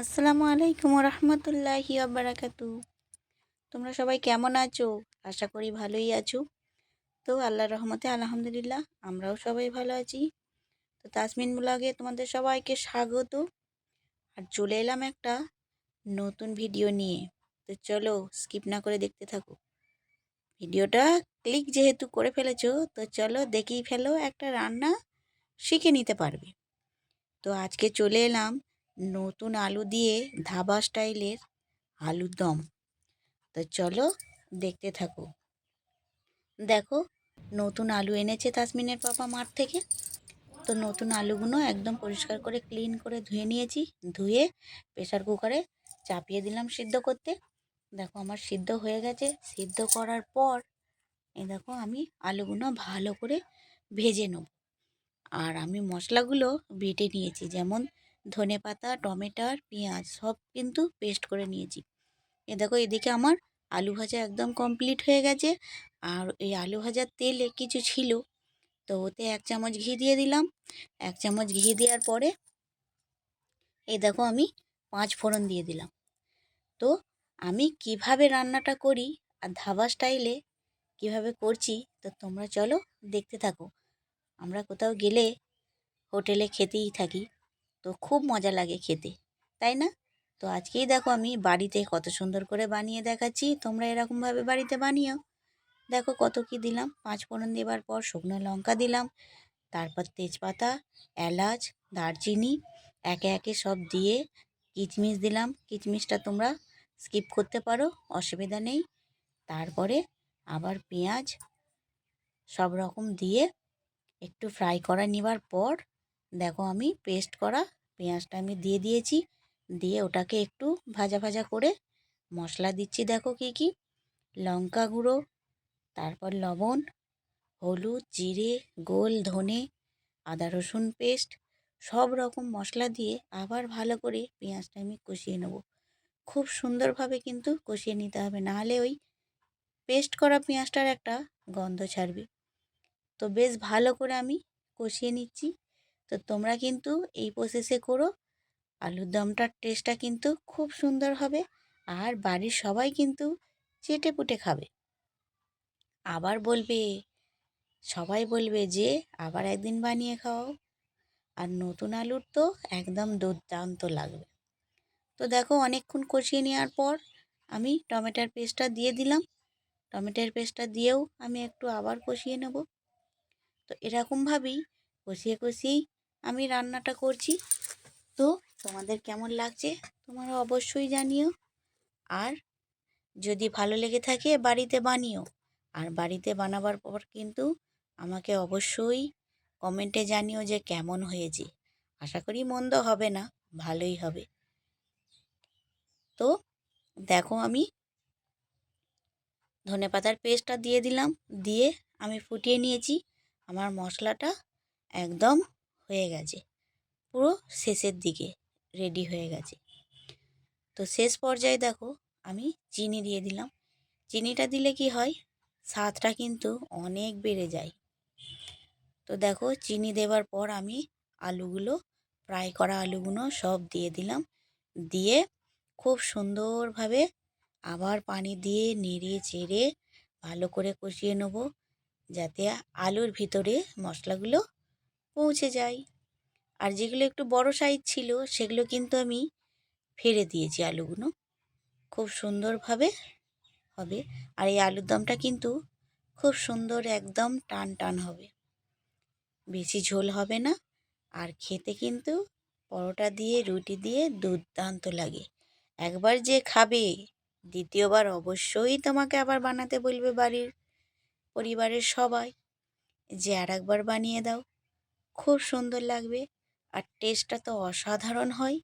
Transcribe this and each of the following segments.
আসসালামু আলাইকুম রহমতুল্লাহি আবরাকাতু তোমরা সবাই কেমন আছো? আশা করি ভালোই আছো। তো আল্লাহর রহমতে আলহামদুলিল্লাহ, আমরাও সবাই ভালো আছি। তো তাসমিন ব্লগে তোমাদের সবাইকে স্বাগত। আর চলে এলাম একটা নতুন ভিডিও নিয়ে। তো চলো স্কিপ না করে দেখতে থাকো। ভিডিওটা ক্লিক যেহেতু করে ফেলেছো, তো চলো দেখেই ফেলো, একটা রান্না শিখে নিতে পারবে। তো আজকে চলে এলাম নতুন আলু দিয়ে ধাবা স্টাইলের আলুর দম। তো চলো দেখতে থাকো। দেখো, নতুন আলু এনেছে তাসমিনের পাপা মাঠ থেকে। তো নতুন আলুগুলো একদম পরিষ্কার করে ক্লিন করে ধুয়ে নিয়েছি। ধুয়ে প্রেশার কুকারে চাপিয়ে দিলাম সিদ্ধ করতে। দেখো আমার সিদ্ধ হয়ে গেছে। সিদ্ধ করার পর এ দেখো আমি আলুগুলো ভালো করে ভেজে নেব। আর আমি মশলাগুলো বেটে নিয়েছি। যেমন ধনে পাতা টমেটার পেঁয়াজ সব কিন্তু পেস্ট করে নিয়েছি। এ দেখো, এদিকে আমার আলু ভাজা একদম কমপ্লিট হয়ে গেছে। আর এই আলু ভাজার তেলে কিছু ছিল, তো ওতে এক চামচ ঘি দিয়ে দিলাম। এক চামচ ঘি দেওয়ার পরে এই দেখো, আমি পাঁচ ফোড়ন দিয়ে দিলাম। তো আমি কীভাবে রান্নাটা করি আর ধাবা স্টাইলে কীভাবে করছি, তো তোমরা চলো দেখতে থাকো। আমরা কোথাও গেলে হোটেলে খেতেই থাকি। তো খুব মজা লাগে খেতে, তাই না? তো আজকেই দেখো আমি বাড়িতে কত সুন্দর করে বানিয়ে দেখাচ্ছি, তোমরা এরকমভাবে বাড়িতে বানিও। দেখো কত কি দিলাম, পাঁচ ফোড়ন দেওয়ার পর শুকনো লঙ্কা দিলাম, তারপর তেজপাতা, এলাচ, দারচিনি, একে একে সব দিয়ে কিচমিচ দিলাম। কিচমিচটা তোমরা স্কিপ করতে পারো, অসুবিধা নেই। তারপরে আবার পেঁয়াজ সব রকম দিয়ে একটু ফ্রাই করা নেবার পর দেখো আমি পেস্ট করা পেঁয়াজটা আমি দিয়ে দিয়েছি। দিয়ে ওটাকে একটু ভাজা ভাজা করে মশলা দিচ্ছি। দেখো কি কি? লঙ্কা গুঁড়ো, তারপর লবণ, হলুদ, জিরে, গোল, ধনে, আদা, রসুন পেস্ট, সব রকম মশলা দিয়ে আবার ভালো করে পেঁয়াজটা আমি কষিয়ে নেব। খুব সুন্দরভাবে কিন্তু কষিয়ে নিতে হবে। নাহলে ওই পেস্ট করা পেঁয়াজটার একটা গন্ধ ছাড়বে। তো বেশ ভালো করে আমি কষিয়ে নিচ্ছি। তো তোমরা কিন্তু এই প্রসেসে করো। আলুর দমটার টেস্টটা কিন্তু খুব সুন্দর হবে আর বাড়ির সবাই কিন্তু চেটে পুটে খাবে। আবার বলবে, সবাই বলবে যে, আবার একদিন বানিয়ে খাও। আর নতুন আলুর তো একদম দুর্দান্ত লাগবে। তো দেখো, অনেকক্ষণ কষিয়ে নেওয়ার পর আমি টমেটোর পেস্টটা দিয়ে দিলাম। টমেটোর পেস্টটা দিয়েও আমি একটু আবার কষিয়ে নেব। তো এরকমভাবেই কষিয়ে কষিয়েই আমি রান্নাটা করছি। তো তোমাদের কেমন লাগছে তোমরা অবশ্যই জানিও। আর যদি ভালো লেগে থাকে বাড়িতে বানিও। আর বাড়িতে বানাবার পর কিন্তু আমাকে অবশ্যই কমেন্টে জানিও যে কেমন হয়েছে। আশা করি মন্দ হবে না, ভালোই হবে। তো দেখো আমি ধনে পাতার পেস্টটা দিয়ে দিলাম। দিয়ে আমি ফুটিয়ে নিয়েছি। আমার মশলাটা একদম হয়ে গেছে। পুরো শেষের দিকে রেডি হয়ে গেছে। তো শেষ পর্যায়ে দেখো, আমি চিনি দিয়ে দিলাম। চিনিটা দিলে কি হয়? স্বাদটা কিন্তু অনেক বেড়ে যায়। তো দেখো, চিনি দেওয়ার পর আমি আলুগুলো, ফ্রাই করা আলুগুলো সব দিয়ে দিলাম। দিয়ে খুব সুন্দরভাবে আবার পানি দিয়ে নেড়ে চেড়ে ভালো করে কষিয়ে নেব। যাতে আলুর ভিতরে মশলাগুলো পৌঁছে যায় আর যেগুলো একটু বড় সাইজ ছিল, সেগুলো কিন্তু আমি ফেলে দিয়েছি আলুগুলো। খুব সুন্দরভাবে হবে। আর এই আলুর দমটা কিন্তু খুব সুন্দর একদম টান টান হবে। বেশি ঝোল হবে না। আর খেতে কিন্তু পরোটা দিয়ে, রুটি দিয়ে দুর্দান্ত লাগে। একবার যে খাবে, দ্বিতীয়বার অবশ্যই তোমাকে আবার বানাতে বলবে বাড়ির পরিবারের সবাই। যে আর একবার বানিয়ে দাও। খুব সুন্দর লাগবে। আর টেস্টটা তো অসাধারণ হয়।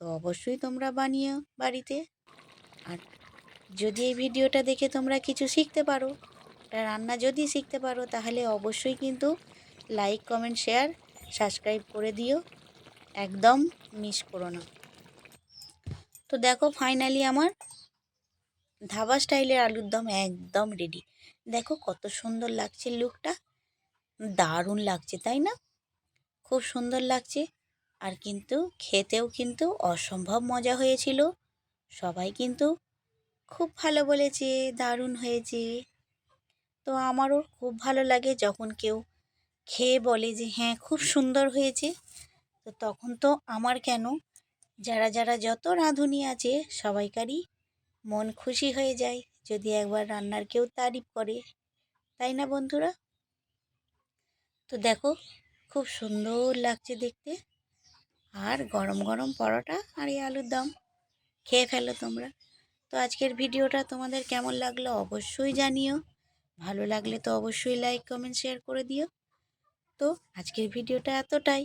তো অবশ্যই তোমরা বানিও বাড়িতে। আর যদি এই ভিডিওটা দেখে তোমরা কিছু শিখতে পারো রান্না যদি শিখতে পারো, তাহলে অবশ্যই কিন্তু লাইক কমেন্ট শেয়ার সাবস্ক্রাইব করে দিও। একদম মিস করো না। তো দেখো ফাইনালি আমার ধাবা স্টাইলের আলুর দম একদম রেডি দেখো কত সুন্দর লাগছে লুকটা দারুণ লাগছে, তাই না? খুব সুন্দর লাগছে। আর কিন্তু খেতেও কিন্তু অসম্ভব মজা হয়েছিল। সবাই কিন্তু খুব ভালো বলেছে, দারুণ হয়েছে। তো আমারও খুব ভালো লাগে যখন কেউ খেয়ে বলে যে হ্যাঁ খুব সুন্দর হয়েছে। তো তখন তো আমার কেন? যারা যারা যত রাঁধুনি আছে, সবাইকারই মন খুশি হয়ে যায়। যদি একবার রান্নার কেউ তারিফ করে, তাই না বন্ধুরা? তো দেখো, খুব সুন্দর লাগছে দেখতে। আর গরম গরম পরোটা আর এই আলুর দম। খেয়ে ফেলো তোমরা। তো আজকের ভিডিওটা তোমাদের কেমন লাগল অবশ্যই জানিও। ভালো লাগলে তো অবশ্যই লাইক কমেন্ট শেয়ার করে দিও। তো আজকের ভিডিওটা এতটাই।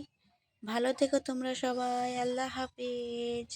ভালো থেকো তোমরা সবাই। আল্লাহ হাফেজ।